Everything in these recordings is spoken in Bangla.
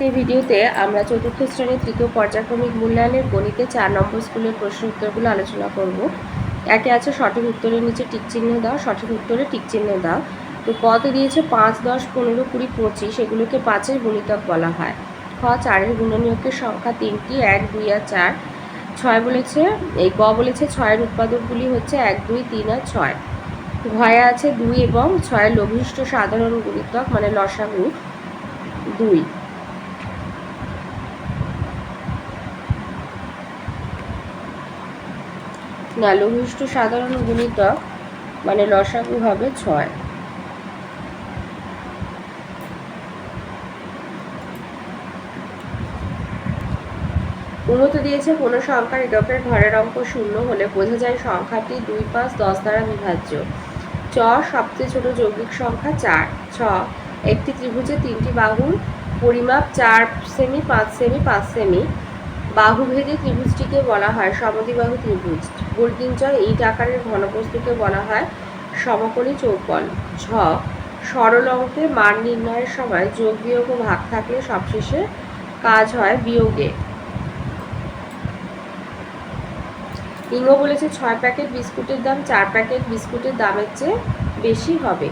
আজকের ভিডিওতে আমরা চতুর্থ শ্রেণির তৃতীয় পর্যায়ক্রমিক মূল্যায়নের গণিতে চার নম্বর স্কুলের প্রশ্ন উত্তরগুলো আলোচনা করব। একে আছে সঠিক উত্তরের নিচে টিক চিহ্ন দাও, সঠিক উত্তরে টিক চিহ্ন দাও। তো কত দিয়েছে পাঁচ, দশ, পনেরো, কুড়ি, পঁচিশ, এগুলোকে পাঁচের গুণিতক বলা হয়। খ, চারের গুণনীয়কের সংখ্যা তিনটি, এক, দুই আর চার। ছয় বলেছে, এই গ বলেছে ছয়ের উৎপাদকগুলি হচ্ছে এক, দুই, তিন আর ছয়। ঘয়ে আছে দুই এবং ছয়ের লঘিষ্ঠ সাধারণ গুণিতক মানে লসাগু দুই। না লঘিষ্ঠ সাধারণ গুণিতক মানে লসাগু হবে ছয়। উন্নত দিয়েছে কোনো সংখ্যার এডকের ঘরের অঙ্ক শূন্য হলে বোঝা যায় সংখ্যাটি দুই পাঁচ দশ দ্বারা বিভাজ্য। চ, সবচেয়ে ছোট যৌগিক সংখ্যা চার। ছ, একটি ত্রিভুজে তিনটি বাহুর পরিমাপ চার সেমি, পাঁচ সেমি পাঁচ সেমি। বাহুভেদে ত্রিভুজটিকে বলা হয় সমদ্বিবাহু ত্রিভুজ। গোলকিঞ্চল ইট আকারের ঘনবস্তুকে বলা হয় সমকোণী চৌকল ছ সরল অঙ্কে মান নির্ণয়ের সময় যোগ, বিয়োগ ও ভাগ থাকলে সবশেষে কাজ হয় বিয়োগে। ইঙ্গ বলেছে ছয় প্যাকেট বিস্কুটের দাম, চার প্যাকেট বিস্কুটের দামের চেয়ে বেশি হবে।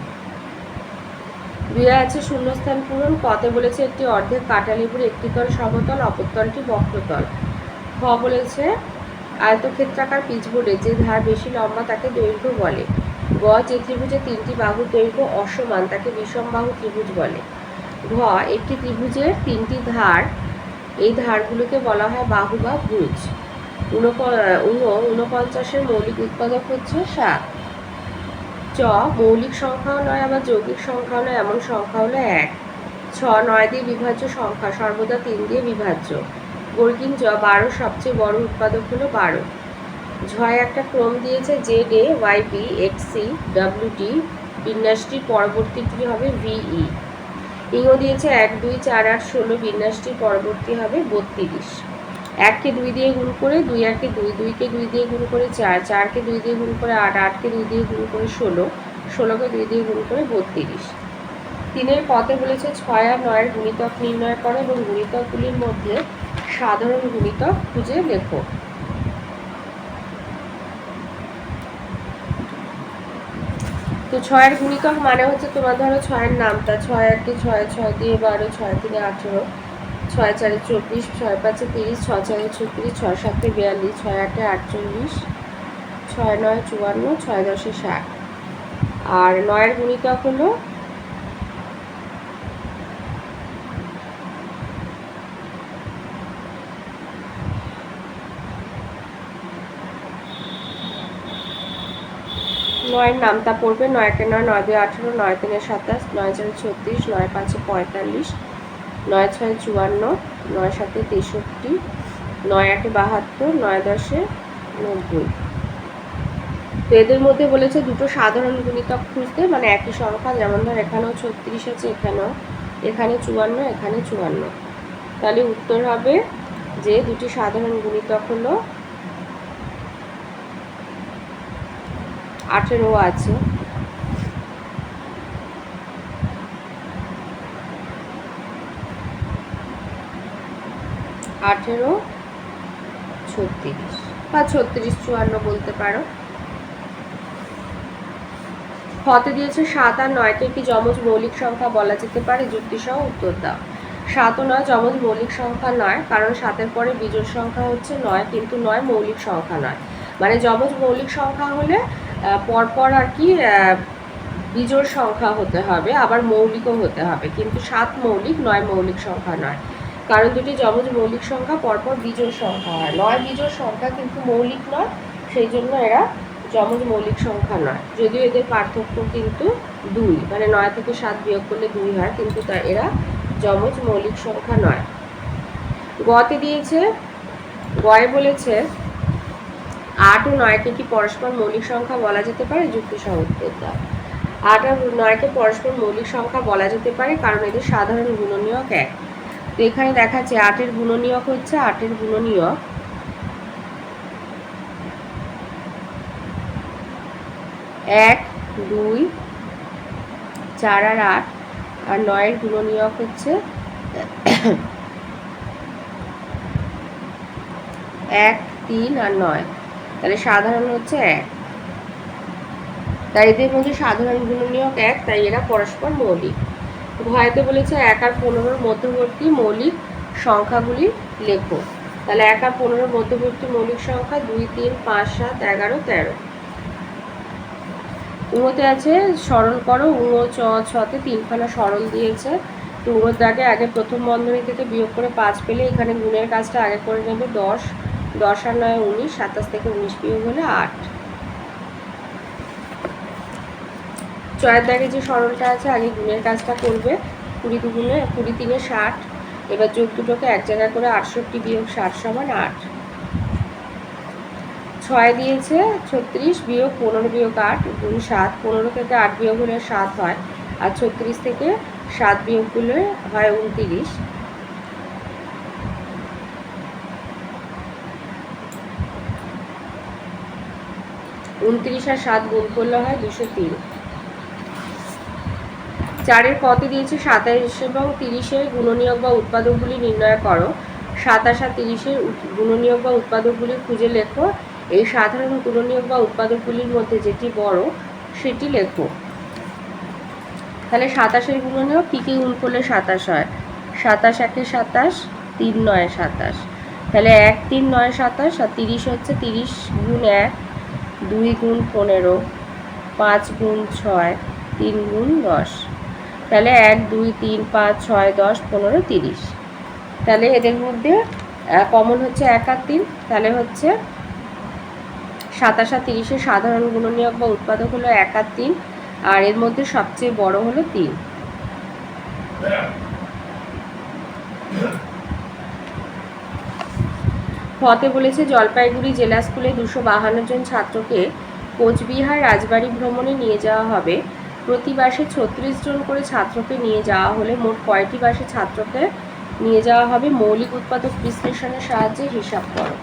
দুয়ে আছে শূন্যস্থান পূরণ কতে বলেছে একটি অর্ধেক কাটা লেবুর একটি তল সমতল অপরতলটি বক্রতল। খ বলেছে, আয়তক্ষেত্রাকার পিচবোর্ডে যে ধার বেশি লম্বা তাকে দৈর্ঘ্য বলে। গ, যে ত্রিভুজে তিনটি বাহুর দৈর্ঘ্য অসমান তাকে বিষম বাহু ত্রিভুজ বলে। ঘ, একটি ত্রিভুজের তিনটি ধার, এই ধারগুলোকে বলা হয় বাহু বা ভুজ। ঊনপঞ্চাশের মৌলিক উৎপাদক হচ্ছে সাত। চ, মৌলিক সংখ্যাও নয়, আবার যৌগিক সংখ্যাও নয়, এমন সংখ্যা হলো এক। ছ, নয় দিয়ে বিভাজ্য সংখ্যা, সর্বদা তিন দিয়ে বিভাজ্য। বর্গিন জ, বারো, সবচেয়ে বড় উৎপাদক হলো বারো। ঝয় একটা ক্রম দিয়েছে Z A, Y, B, X, C, W, D, বিন্যাসটির পরবর্তীটি হবে? ভিই ইংও দিয়েছে এক, দুই, চার, আট, ষোলো, বিন্যাসটির পরবর্তী হবে বত্রিশ। এককে দুই দিয়ে গুণ করে দুই একে দুই, দুইকে দুই দিয়ে গুণ করে চার, চারকে দুই দিয়ে গুণ করে আট, আটকে দুই দিয়ে গুণ করে ষোলো, ষোলোকে দুই দিয়ে গুণ করে বত্রিশ। তিনের পথে বলেছে ছয় আর নয়ের গুণিতক নির্ণয় করো এবং গুণিতকগুলির মধ্যে সাধারণ গুণিতক খুঁজে লেখো। তো ছয়ের গুণিতক মানে হচ্ছে তোমার ধরো ছয়ের নামটা, ছয় একে ছয় ছয় দিয়ে বারো, ছয় তিনে আঠেরো। ছয় চারে চব্বিশ, ছয় পাঁচে তিরিশ, ছয় চারে ছত্রিশ, ছয় সাতে বিয়াল্লিশ, ছয় আটে আটচল্লিশ, ছয় নয় চুয়ান্ন, ছয় দশে ষাট। আর নয়ের গুণিতক হলো নয়ের নামটা পড়বে নয় নয়কে নয় নয় দুই আঠেরো নয় তিনে সাতাশ নয় চারে ছত্রিশ নয় পাঁচে পঁয়তাল্লিশ নয় ছয় চুয়ান্ন, নয় সাতে তেষট্টি, নয় আটে বাহাত্তর, নয় দশে নব্বই। তো এদের মধ্যে বলেছে দুটো সাধারণ গুণিতক খুঁজতে মানে একই সংখ্যা, যেমন ধর এখানেও ছত্রিশ আছে, এখানেও, এখানে চুয়ান্ন এখানে চুয়ান্ন। তাহলে উত্তর হবে যে দুটি সাধারণ গুণিতক হলো আঠেরো আছে। আঠেরো, ছত্রিশ। বা ছত্রিশ, চুয়ান্ন বলতে পারো। হতে দিয়েছে সাত আর নয়কে কি যমজ মৌলিক সংখ্যা বলা যেতে পারে? যুক্তিসহ উত্তর দাও। সাত ও নয় যমজ মৌলিক সংখ্যা নয়, কারণ সাতের পরে বিজোড় সংখ্যা হচ্ছে নয়, কিন্তু নয় মৌলিক সংখ্যা নয়। মানে যমজ মৌলিক সংখ্যা হলে পরপর আর কি বিজোড় সংখ্যা হতে হবে, আবার মৌলিকও হতে হবে। কিন্তু সাত মৌলিক, নয় মৌলিক সংখ্যা নয়। কারণ দুটি যমজ মৌলিক সংখ্যা, পরপর বিজোড় সংখ্যা হয়। নয় বিজোড় সংখ্যা কিন্তু মৌলিক নয়, সেই জন্য এরা যমজ মৌলিক সংখ্যা নয়। যদিও এদের পার্থক্য কিন্তু দুই মানে নয় থেকে সাত বিয়োগ করলে দুই হয়, কিন্তু তা এরা যমজ মৌলিক সংখ্যা নয়। গতে দিয়েছে, গয়ে বলেছে, আট ও নয়কে কি পরস্পর মৌলিক সংখ্যা বলা যেতে পারে? যুক্তি সহ উত্তর দাও আট আর নয়কে পরস্পর মৌলিক সংখ্যা বলা যেতে পারে, কারণ এদের সাধারণ গুণনীয়ক এক। তো এখানে দেখাচ্ছে আটের গুণনীয়ক হচ্ছে আটের গুণনীয়ক। এক, দুই, চার আর আট, আর নয়ের গুণনীয়ক হচ্ছে এক, তিন আর নয়। তাহলে সাধারণ হচ্ছে এক। তাই এদের মধ্যে সাধারণ গুণনীয়ক এক, তাই এরা পরস্পর মৌলিক। ভয়তে বলেছে এক আর পনেরোর মধ্যবর্তী মৌলিক সংখ্যাগুলি লেখো। তাহলে এক আর পনেরোর মধ্যবর্তী মৌলিক সংখ্যা দুই, তিন, পাঁচ, সাত, এগারো, তেরো। উঙোতে আছে সরল করো উঙো চ ছতে তিনখানা সরল দিয়েছে। তো উঙোর দাগে আগে প্রথম বন্ধনী থেকে বিয়োগ করে পাঁচ পেলে এখানে গুণের কাজটা আগে করে নেবে দশ। দশ আর নয়, উনিশ, সাতাশ থেকে উনিশ বিয়োগ হলে আট। চয়ের দাগে যে সরলটা আছে, আগে গুণের কাজটা করবে। কুড়ি দুগুণে, কুড়ি তিনে ষাট। এবার যোগ দুটোকে এক জায়গায় করে আটষট্টি বিয়োগ ষাট সমান আট। ছয় দিয়েছে ছত্রিশ বিয়োগ পনেরো বিয়োগ আট গুণ সাত। পনেরো থেকে আট বিয়োগ হলে সাত হয়। আর ছত্রিশ থেকে সাত বিয়োগ করলে হয় উনতিরিশ। উনত্রিশ আর সাত গুণ করলে হয় দুশো তিন। চারের কত দিয়েছে সাতাশ এবং তিরিশের গুণনীয়ক বা উৎপাদকগুলি নির্ণয় করো। সাতাশ আর তিরিশের গুণনীয়ক বা উৎপাদকগুলি খুঁজে লেখো। এই সাধারণ গুণনীয়ক বা উৎপাদকগুলির মধ্যে যেটি বড়, সেটি লেখো। তাহলে সাতাশের গুণনীয়ক কী কী গুণ করলে সাতাশ হয়? সাতাশ একে সাতাশ, তিন নয় সাতাশ। তাহলে এক, তিন নয় সাতাশ আর তিরিশ হচ্ছে তিরিশ গুণ এক, দুই গুণ পনেরো, পাঁচ গুণ ছয়, তিন গুণ দশ। তাহলে এক, দুই, তিন, পাঁচ, ছয়, দশ, পনেরো, তিরিশ। তাহলে এদের মধ্যে কমন হচ্ছে এক আর তিন। তাহলে হচ্ছে সাতাশ আর তিরিশের সাধারণ গুণনীয়ক বা উৎপাদক হলো এক আর তিন, আর এর মধ্যে সবচেয়ে বড় হলো তিন। ফতে বলেছে জলপাইগুড়ি জেলা স্কুলে দুশো বাহান্ন জন ছাত্রকে কোচবিহার রাজবাড়ি ভ্রমণে নিয়ে যাওয়া হবে। প্রতি বাসে ছত্রিশ জন করে ছাত্রকে নিয়ে যাওয়া হলে মোট কয়টি বাসে ছাত্রকে নিয়ে যাওয়া হবে? মৌলিক উৎপাদক বিশ্লেষণের সাহায্যে হিসাব করো।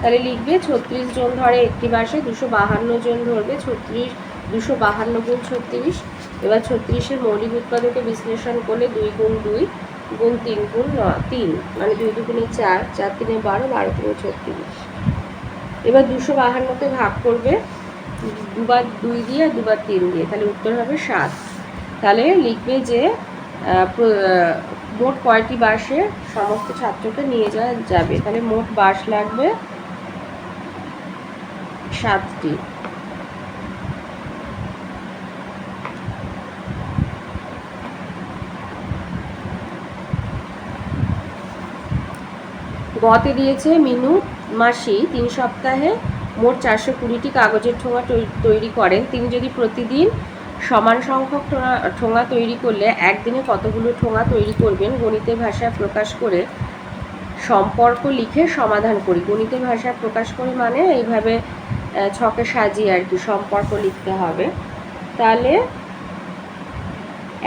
তাহলে লিখবে, ছত্রিশ জন ধরে একটি বাসে দুশো বাহান্ন জন ধরবে, ছত্রিশ, দুশো বাহান্ন গুণ ছত্রিশ। এবার ছত্রিশের মৌলিক উৎপাদকে বিশ্লেষণ করলে দুই গুণ দুই গুণ তিন গুণ তিন মানে দুই দুগুণে চার চার তিনে বারো বারো তিনে ছত্রিশ। এবার দুশো বাহান্নতে ভাগ করবে দুবার দুই দিয়ে আর দুবার তিন দিয়ে, তাহলে উত্তর হবে সাত। তাহলে লিখবে যে মোট কয়টি বাসে সমস্ত ছাত্রকে নিয়ে যাওয়া যাবে? তাহলে মোট বাস লাগবে সাতটি। গতে দিয়েছে মিনু মাসি তিন সপ্তাহে মোট চারশো কুড়িটি কাগজের ঠোঙা তৈরি করেন। তিনি যদি প্রতিদিন সমান সংখ্যক ঠোঙা ঠোঙা তৈরি করলে একদিনে কতগুলো ঠোঙা তৈরি করবেন, গণিতের ভাষায় প্রকাশ করে সম্পর্ক লিখে সমাধান করি। গণিতের ভাষায় প্রকাশ করে মানে এইভাবে ছকে সাজিয়ে আর কি সম্পর্ক লিখতে হবে। তাহলে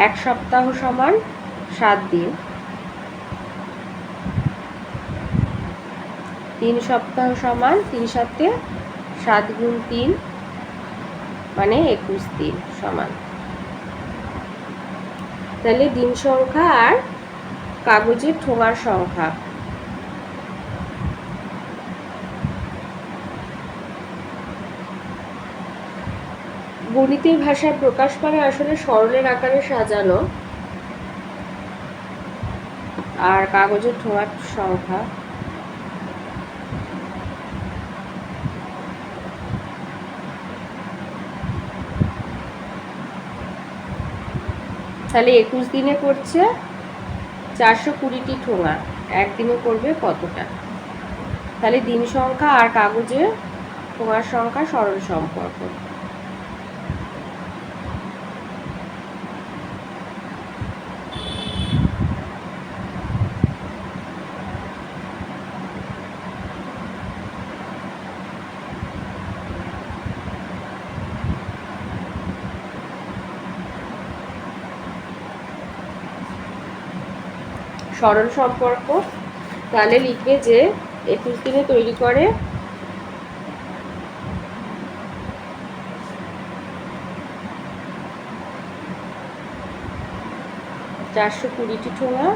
এক সপ্তাহ সমান সাত দিন। তিন সপ্তাহ সমান তিন সাতে সাত গুণ তিন মানে একুশ দিন সমান। তাহলে দিন সংখ্যা আর কাগজের ঠোঙার সংখ্যা। গণিতের ভাষায় প্রকাশ করে আসলে সরলের আকারে সাজানো। আর কাগজের ঠোঙার সংখ্যা। তাহলে একুশ দিনে করছে চারশো কুড়িটি ঠোঙা। একদিনে করবে কতটা? তাহলে দিন সংখ্যা আর কাগজে ঠোঙার সংখ্যা সরল সম্পর্ক। সরল সম্পর্ক, তাহলে লিখবে যে একুশ দিনে তৈরি করে চারশো কুড়িটি ঠোঙা।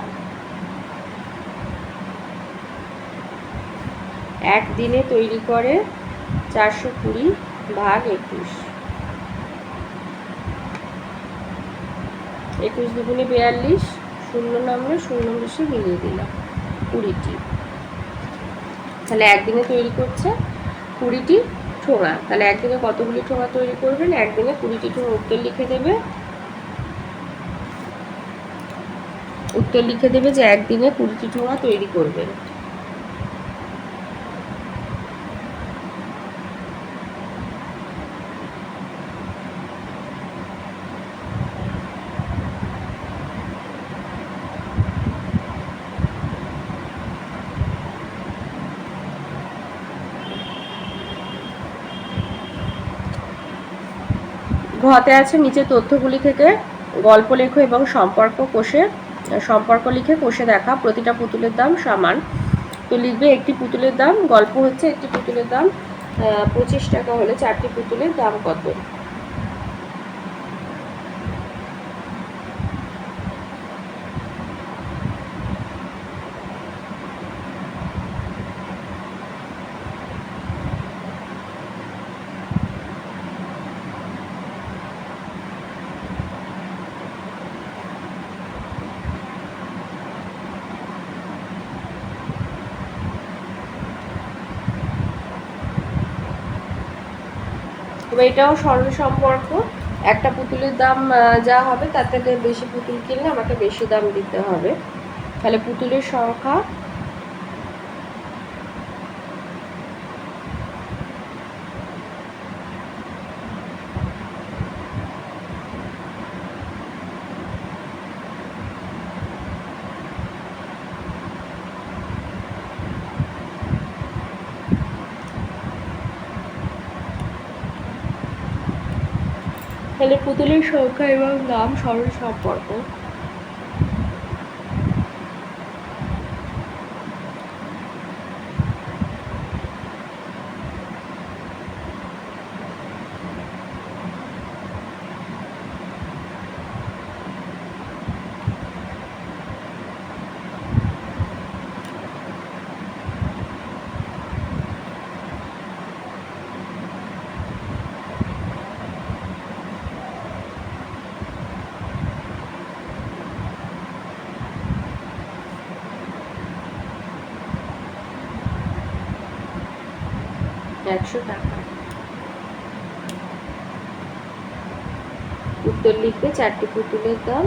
একদিনে তৈরি করে চারশো কুড়ি ভাগ একুশ। একুশ দুগুণে বিয়াল্লিশ। শূন্য নামলে শূন্য বেশি মিলিয়ে দিলাম কুড়িটি। তাহলে একদিনে তৈরি করছে কুড়িটি ঠোঙা। তাহলে একদিনে কতগুলি ঠোঙা তৈরি করবেন? একদিনে কুড়িটি ঠোঙা উত্তর লিখে দেবে। উত্তর লিখে দেবে যে একদিনে কুড়িটি ঠোঙা তৈরি করবেন। ঘতে আছে নিচে তথ্যগুলি থেকে গল্প লেখো এবং সম্পর্ক কোষে, সম্পর্ক লিখে কোষে দেখা। প্রতিটা পুতুলের দাম সমান। তো লিখবে একটি পুতুলের দাম, গল্প হচ্ছে একটি পুতুলের দাম পঁচিশ টাকা হলে চারটি পুতুলের দাম কত? এটাও স্মরণ সম্পর্ক একটা পুতুলের দাম যা হবে তার থেকে বেশি পুতুল কিনলে আমাকে বেশি দাম দিতে হবে। তাহলে পুতুলের সংখ্যা তাহলে পুতুলের সংখ্যা এবং নাম স্মরণ সম্পর্ক। একশো টাকা। উত্তর লিখবে চারটি পুতুলের দাম